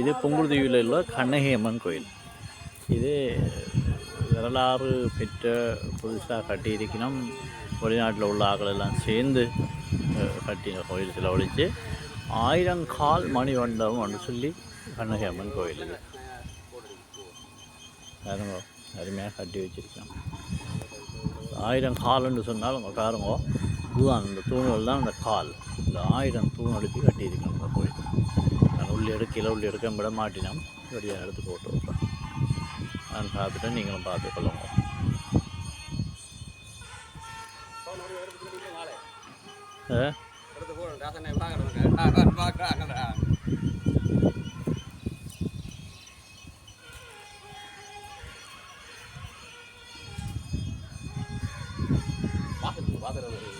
இது புங்குடுதீவில் உள்ள கண்ணகி அம்மன் கோயில். இது வரலாறு பெற்ற புதுசாக கட்டியிருக்கணும். வெளிநாட்டில் உள்ள ஆக்களெல்லாம் சேர்ந்து கட்டின கோயில் சில ஒழிச்சு ஆயிரங்கால் ஒன்று சொல்லி கண்ணகி அம்மன் கோயில் இது. அருமையாக கட்டி வச்சுருக்கோம் ஆயிரம் கால்னு சொன்னால் உங்கள் பாருங்க இதுதான் இந்த தூண்கள் தான் அந்த கால். இந்த ஆயிரம் தூண் அடித்து கட்டியிருக்கோம் அந்த கோயில். உள்ளெடு கீழே உள்ளெடுக்க விட மாட்டினோம். ரெடியாக எடுத்து போட்டு வைப்பேன் நான் பார்த்துட்டு நீங்களும் பார்த்து கொள்ளுங்க. பார்த்துட்டு பார்த்துட்டு